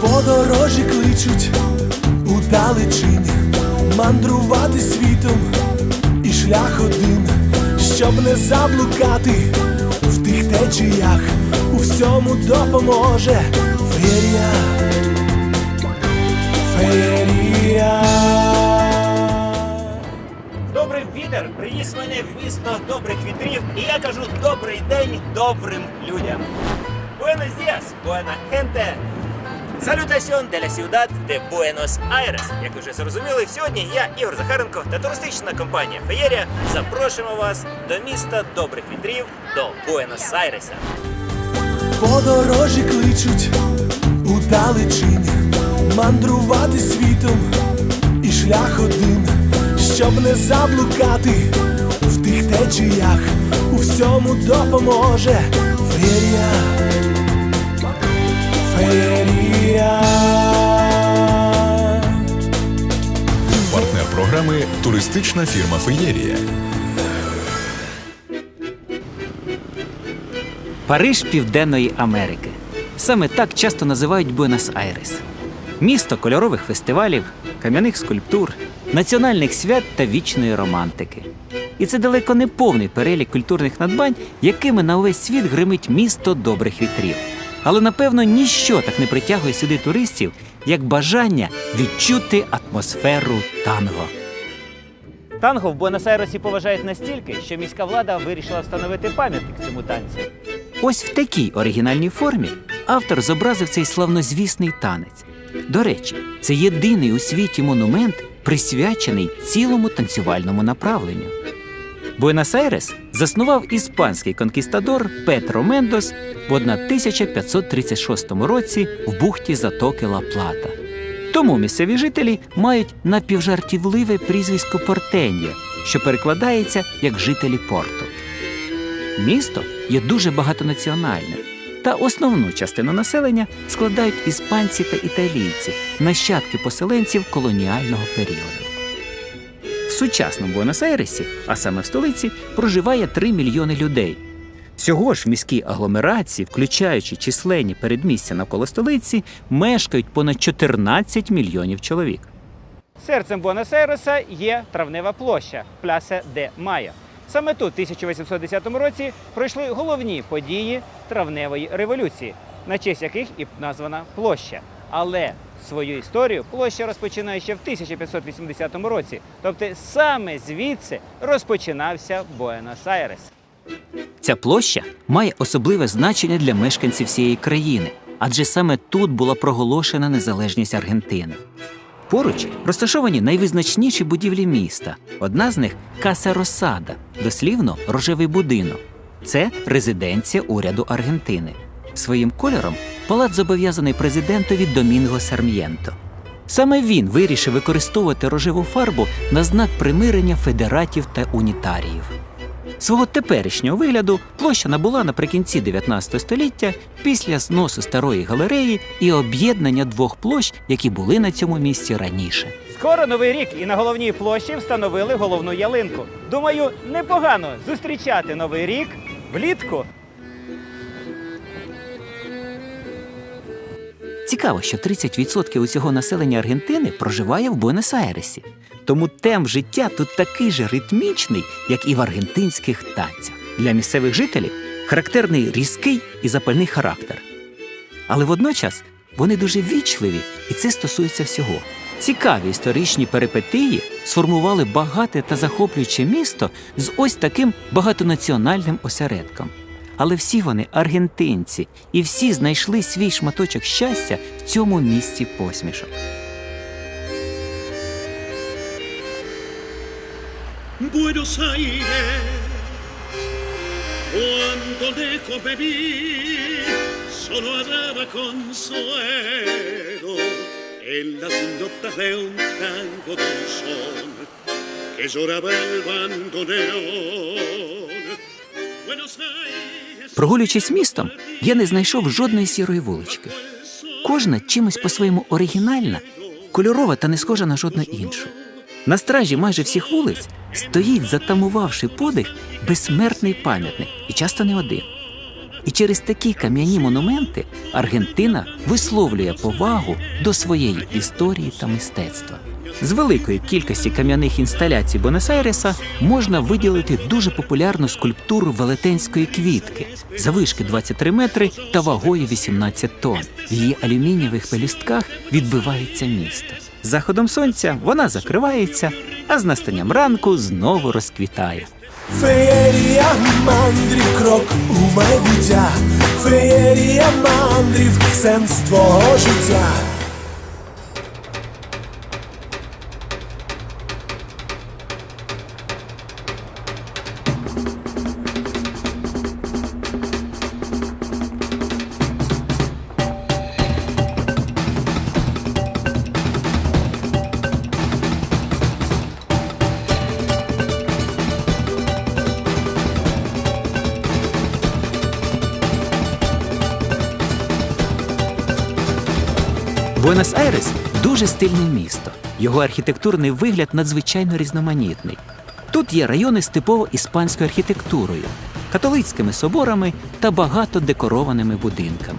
Подорожі кличуть у далечині, мандрувати світом і шлях один, щоб не заблукати в тих течіях, у всьому допоможе феєрія, феєрія. Добрий вітер приніс мене в місто добрих вітрів, і я кажу добрий день добрим людям. Buenos días, buena gente. De la ciudad de Buenos Aires. Як ви вже зрозуміли, сьогодні я, Ігор Захаренко та туристична компанія Феєрія запрошуємо вас до міста добрих вітрів, до Буенос-Айреса. Подорожі кличуть у далечині, мандрувати світом і шлях один, щоб не заблукати в тих течіях, у всьому допоможе феєрія, феєрія. Партнер програми туристична фірма Феєрія. Париж Південної Америки. Саме так часто називають Буенос-Айрес. Місто кольорових фестивалів, кам'яних скульптур, національних свят та вічної романтики. І це далеко не повний перелік культурних надбань, якими на увесь світ гримить місто добрих вітрів. Але напевно ніщо так не притягує сюди туристів, як бажання відчути атмосферу танго. Танго в Буенос-Айресі поважають настільки, що міська влада вирішила встановити пам'ятник цьому танцю. Ось в такій оригінальній формі автор зобразив цей славнозвісний танець. До речі, це єдиний у світі монумент, присвячений цілому танцювальному направленню. Буенос-Айрес заснував іспанський конкістадор Петро Мендос в 1536 році в бухті затоки Ла Плата. Тому місцеві жителі мають напівжартівливе прізвисько Портеньо, що перекладається як жителі порту. Місто є дуже багатонаціональним, та основну частину населення складають іспанці та італійці, нащадки поселенців колоніального періоду. В сучасному Буенос-Айресі, а саме в столиці, проживає 3 мільйони людей. Всього ж в міській агломерації, включаючи численні передмістя навколо столиці, мешкають понад 14 мільйонів чоловік. Серцем Буенос-Айреса є травнева площа Плясе де Майо. Саме тут, в 1810 році, пройшли головні події травневої революції, на честь яких і названа площа. Але свою історію площа розпочинає ще в 1580 році. Тобто саме звідси розпочинався Буенос-Айрес. Ця площа має особливе значення для мешканців всієї країни, адже саме тут була проголошена незалежність Аргентини. Поруч розташовані найвизначніші будівлі міста. Одна з них Каса Росада, дослівно рожевий будинок. Це резиденція уряду Аргентини. Своїм кольором палац зобов'язаний президентові Домінго Сарм'єнто. Саме він вирішив використовувати рожеву фарбу на знак примирення федератів та унітаріїв. Свого теперішнього вигляду площа набула наприкінці 19 століття після зносу старої галереї і об'єднання двох площ, які були на цьому місці раніше. Скоро новий рік, і на головній площі встановили головну ялинку. Думаю, непогано зустрічати новий рік влітку. Цікаво, що 30% усього населення Аргентини проживає в Буенос-Айресі. Тому темп життя тут такий же ритмічний, як і в аргентинських танцях. Для місцевих жителів характерний різкий і запальний характер. Але водночас вони дуже вічливі, і це стосується всього. Цікаві історичні перипетії сформували багате та захоплююче місто з ось таким багатонаціональним осередком. Але всі вони аргентинці, і всі знайшли свій шматочок щастя в цьому місці посмішок. Buenos Aires, cuando lejos me vi, solo hallaba consuelo en las notas de un tango dulzón que lloraba el bandoneón. Прогулюючись містом, я не знайшов жодної сірої вулички. Кожна чимось по-своєму оригінальна, кольорова та не схожа на жодну іншу. На стражі майже всіх вулиць стоїть, затамувавши подих, безсмертний пам'ятник, і часто не один. І через такі кам'яні монументи Аргентина висловлює повагу до своєї історії та мистецтва. З великої кількості кам'яних інсталяцій Бонес-Айреса можна виділити дуже популярну скульптуру велетенської квітки завишки 23 метри та вагою 18 тонн. В її алюмінієвих пелюстках відбивається місто. Заходом сонця вона закривається, а з настанням ранку знову розквітає. Феєрія мандрів, крок у майбуття, феєрія мандрів, сенс твого життя. Дуже стильне місто. Його архітектурний вигляд надзвичайно різноманітний. Тут є райони з типово іспанською архітектурою, католицькими соборами та багато декорованими будинками.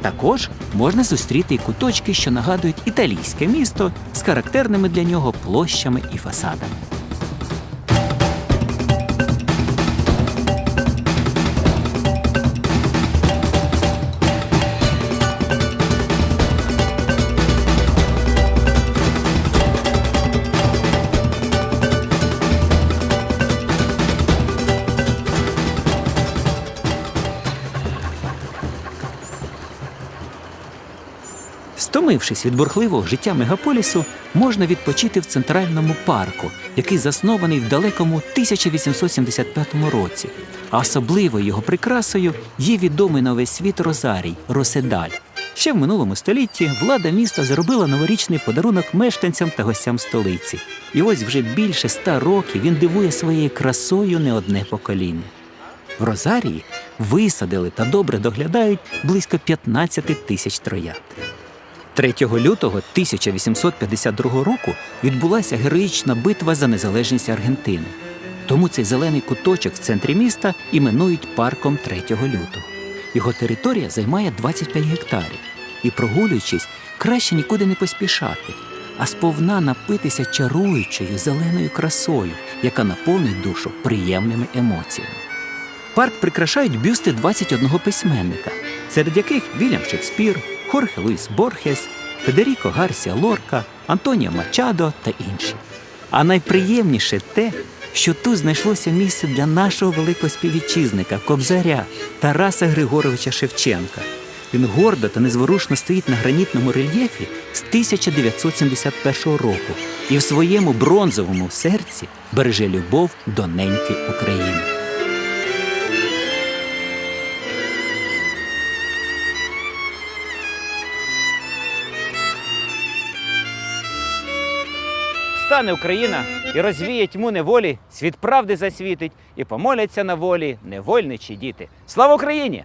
Також можна зустріти і куточки, що нагадують італійське місто з характерними для нього площами і фасадами. Стомившись від бурхливого життя мегаполісу, можна відпочити в центральному парку, який заснований в далекому 1875 році. А особливою його прикрасою є відомий на весь світ Розарій Роседаль. Ще в минулому столітті влада міста зробила новорічний подарунок мешканцям та гостям столиці. І ось вже більше ста років він дивує своєю красою не одне покоління. В Розарії висадили та добре доглядають близько 15 тисяч троянд. 3 лютого 1852 року відбулася героїчна битва за незалежність Аргентини. Тому цей зелений куточок в центрі міста іменують парком 3 лютого. Його територія займає 25 гектарів, і прогулюючись, краще нікуди не поспішати, а сповна напитися чаруючою зеленою красою, яка наповнить душу приємними емоціями. Парк прикрашають бюсти 21 письменника, серед яких Вільям Шекспір, Хорхе Луїс Борхес, Федеріко Гарсія Лорка, Антоніо Мачадо та інші. А найприємніше те, що тут знайшлося місце для нашого великого співвітчизника, кобзаря Тараса Григоровича Шевченка. Він гордо та незворушно стоїть на гранітному рельєфі з 1971 року і в своєму бронзовому серці береже любов до неньки України. Стане Україна і розвіє тьму неволі, світ правди засвітить, і помоляться на волі невольничі діти. Слава Україні!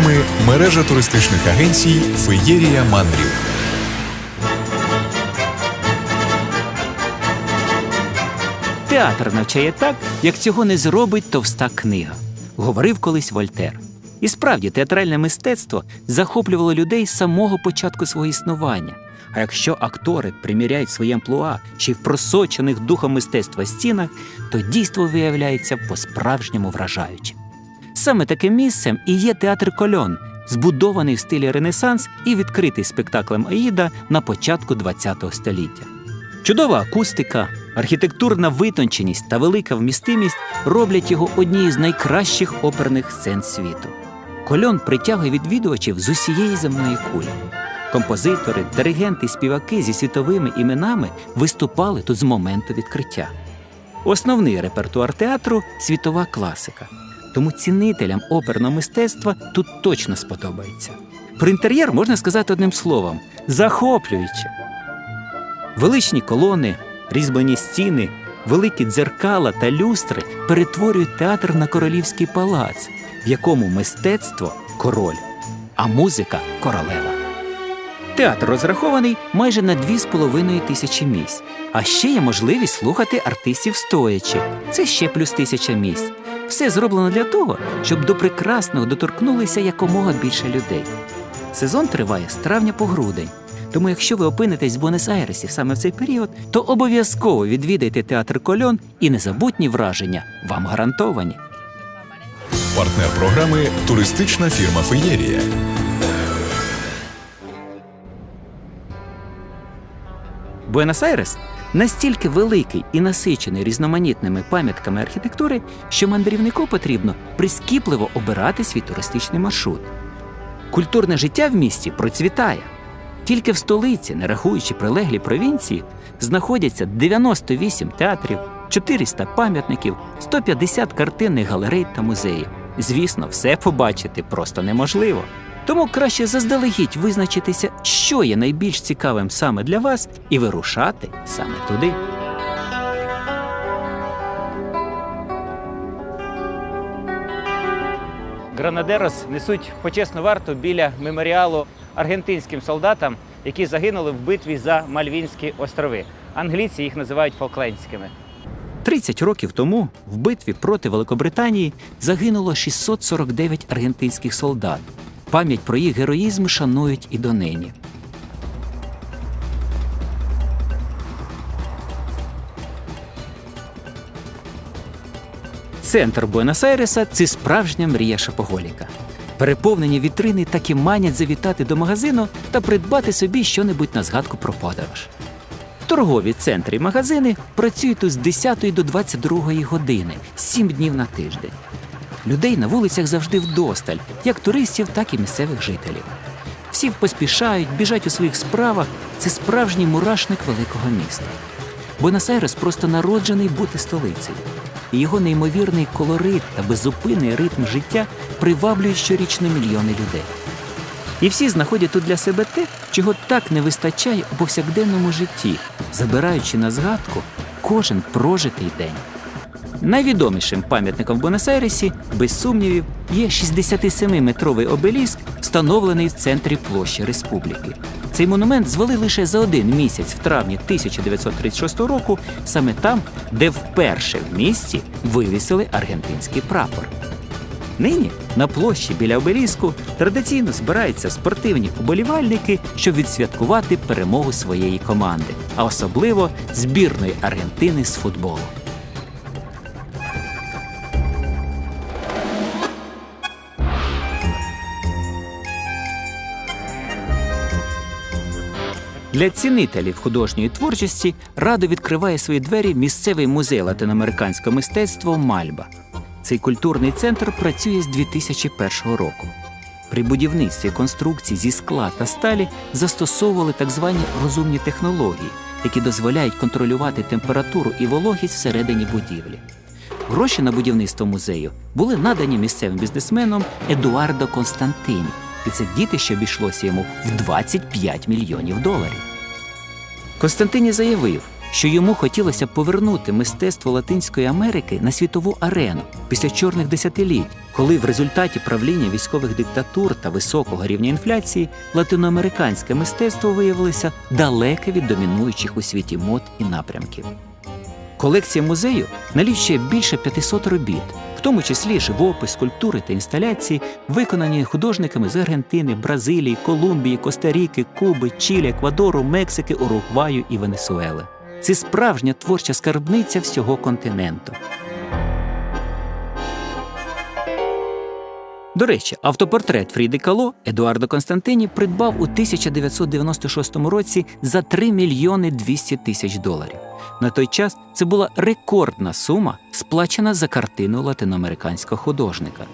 Програми мережа туристичних агенцій Феєрія Мандрів. Театр навчає так, як цього не зробить товста книга, говорив колись Вольтер. І справді театральне мистецтво захоплювало людей з самого початку свого існування. А якщо актори приміряють своє амплуа ще й в просочених духом мистецтва стінах, то дійство виявляється по-справжньому вражаючим. Саме таким місцем і є театр Кольон, збудований в стилі Ренесанс і відкритий спектаклем Аїда на початку ХХ століття. Чудова акустика, архітектурна витонченість та велика вмістимість роблять його однією з найкращих оперних сцен світу. Кольон притягує відвідувачів з усієї земної кулі. Композитори, диригенти співаки зі світовими іменами виступали тут з моменту відкриття. Основний репертуар театру світова класика. Тому цінителям оперного мистецтва тут точно сподобається. Про інтер'єр можна сказати одним словом захоплююче. Величні колони, Різьблені стіни, великі дзеркала та люстри перетворюють театр на королівський палац, в якому мистецтво король, а музика королева. Театр розрахований майже на 2,5 тисячі місць. А ще є можливість слухати артистів стоячи. Це ще плюс тисяча місць. Все зроблено для того, щоб до прекрасного доторкнулися якомога більше людей. Сезон триває з травня по грудень. Тому, якщо ви опинитесь в Буенос-Айресі саме в цей період, то обов'язково відвідайте театр Кольон і незабутні враження вам гарантовані. Партнер програми туристична фірма Феєрія. Буенос-Айрес настільки великий і насичений різноманітними пам'ятками архітектури, що мандрівнику потрібно прискіпливо обирати свій туристичний маршрут. Культурне життя в місті процвітає. Тільки в столиці, не рахуючи прилеглі провінції, знаходяться 98 театрів, 400 пам'ятників, 150 картинних галерей та музеїв. Звісно, все побачити просто неможливо. Тому краще заздалегідь визначитися, що є найбільш цікавим саме для вас, і вирушати саме туди. Гранадерос несуть почесну варту біля меморіалу аргентинським солдатам, які загинули в битві за Мальвінські острови. Англійці їх називають фолклендськими. 30 років тому в битві проти Великобританії загинуло 649 аргентинських солдат. Пам'ять про їх героїзм шанують і донині. Центр Буенос-Айреса – це справжня мрія шопоголіка. Переповнені вітрини так і манять завітати до магазину та придбати собі щонебудь на згадку про подорож. Торгові центри і магазини працюють з 10 до 22 години, 7 днів на тиждень. Людей на вулицях завжди вдосталь, як туристів, так і місцевих жителів. Всі поспішають, біжать у своїх справах. Це справжній мурашник великого міста. Буенос-Айрес просто народжений бути столицею. І його неймовірний колорит та безупинний ритм життя приваблюють щорічно мільйони людей. І всі знаходять тут для себе те, чого так не вистачає у повсякденному житті, забираючи на згадку кожен прожитий день. Найвідомішим пам'ятником в Буенос-Айресі, без сумнівів, є 67-метровий обеліск, встановлений в центрі площі республіки. Цей монумент звели лише за один місяць в травні 1936 року, саме там, де вперше в місті вивісили аргентинський прапор. Нині на площі біля обеліску традиційно збираються спортивні уболівальники, щоб відсвяткувати перемогу своєї команди, а особливо збірної Аргентини з футболу. Для цінителів художньої творчості радо відкриває свої двері місцевий музей латиноамериканського мистецтва Мальба. Цей культурний центр працює з 2001 року. При будівництві конструкцій зі скла та сталі застосовували так звані розумні технології, які дозволяють контролювати температуру і вологість всередині будівлі. Гроші на будівництво музею були надані місцевим бізнесменом Едуардо Константині, і це дітище обійшлося йому в 25 мільйонів доларів. Константині заявив, що йому хотілося повернути мистецтво Латинської Америки на світову арену після чорних десятиліть, коли в результаті правління військових диктатур та високого рівня інфляції латиноамериканське мистецтво виявилося далеке від домінуючих у світі мод і напрямків. Колекція музею налічує більше 500 робіт, в тому числі живопис, скульптури та інсталяції, виконані художниками з Аргентини, Бразилії, Колумбії, Коста-Ріки, Куби, Чилі, Еквадору, Мексики, Уругваю і Венесуели. Це справжня творча скарбниця всього континенту. До речі, автопортрет Фріди Кало Едуардо Константині придбав у 1996 році за 3 мільйони 200 тисяч доларів. На той час це була рекордна сума, сплачена за картину латиноамериканського художника.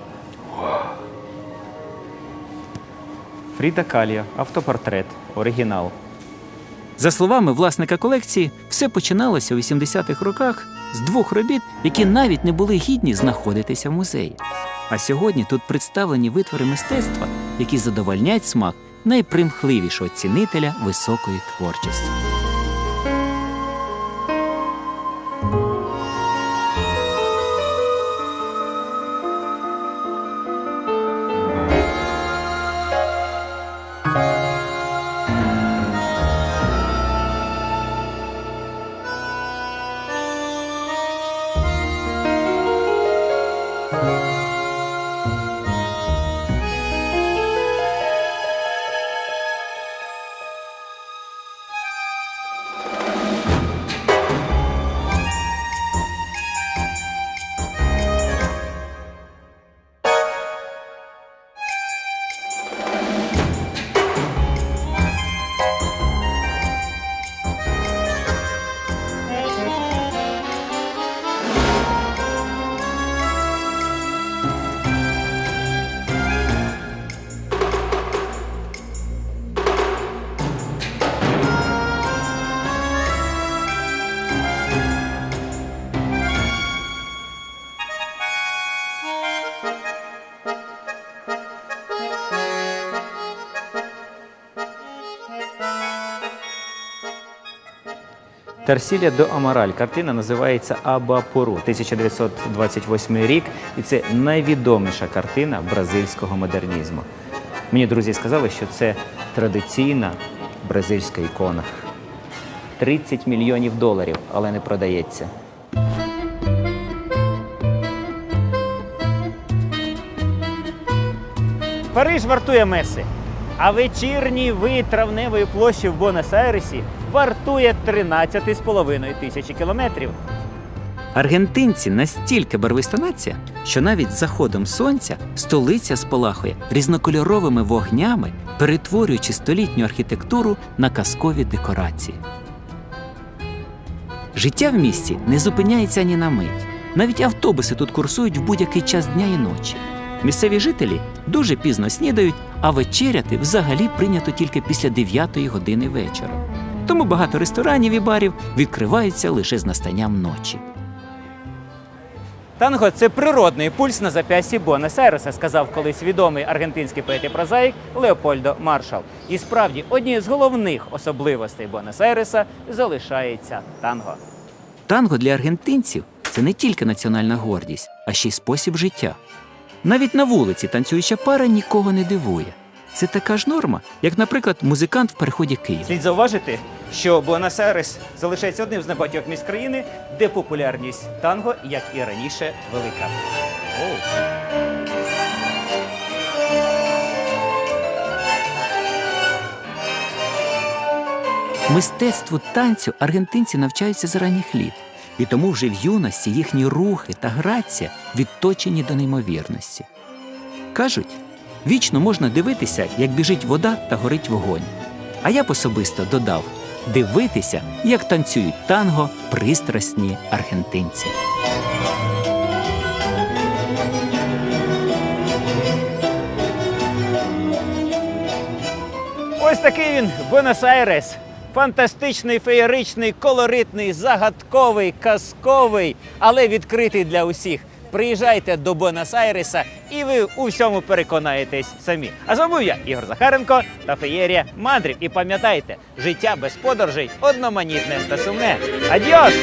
Фріда Калія, автопортрет, оригінал. За словами власника колекції, все починалося у 80-х роках з двох робіт, які навіть не були гідні знаходитися в музеї. А сьогодні тут представлені витвори мистецтва, які задовольнять смак найпримхливішого цінителя високої творчості. Тарсілія до Амараль. Картина називається Абапуру, 1928 рік, і це найвідоміша картина бразильського модернізму. Мені друзі сказали, що це традиційна бразильська ікона. 30 мільйонів доларів, але не продається. Париж вартує Меси, а вечірній вид травневої площі в Бонес-Айресі вартує 13,5 тисячі кілометрів. Аргентинці настільки барвиста нація, що навіть з заходом сонця столиця спалахує різнокольоровими вогнями, перетворюючи столітню архітектуру на казкові декорації. Життя в місті не зупиняється ні на мить. Навіть автобуси тут курсують в будь-який час дня і ночі. Місцеві жителі дуже пізно снідають, а вечеряти взагалі прийнято тільки після 9 години вечора. Тому багато ресторанів і барів відкриваються лише з настанням ночі. Танго це природний пульс на зап'ясті Буенос-Айреса, сказав колись відомий аргентинський поет і прозаїк Леопольдо Маршал. І справді однією з головних особливостей Буенос-Айреса залишається танго. Танго для аргентинців це не тільки національна гордість, а ще й спосіб життя. Навіть на вулиці танцююча пара нікого не дивує. Це така ж норма, як, наприклад, музикант в переході Києва. Слід зауважити, що Буенос-Айрес залишається одним з небагатьох міст країни, де популярність танго, як і раніше, велика. Мистецтву танцю аргентинці навчаються з ранніх літ, і тому вже в юності їхні рухи та грація відточені до неймовірності. Кажуть, вічно можна дивитися, як біжить вода та горить вогонь. А я б особисто додав дивитися, як танцюють танго пристрасні аргентинці. Ось такий він Буенос-Айрес. Фантастичний, феєричний, колоритний, загадковий, казковий, але відкритий для усіх. Приїжджайте до Буенос-Айреса і ви у всьому переконаєтесь самі. А з вами я, Ігор Захаренко та Феєрія Мандрів. І пам'ятайте, життя без подорожей одноманітне та сумне. Адіос!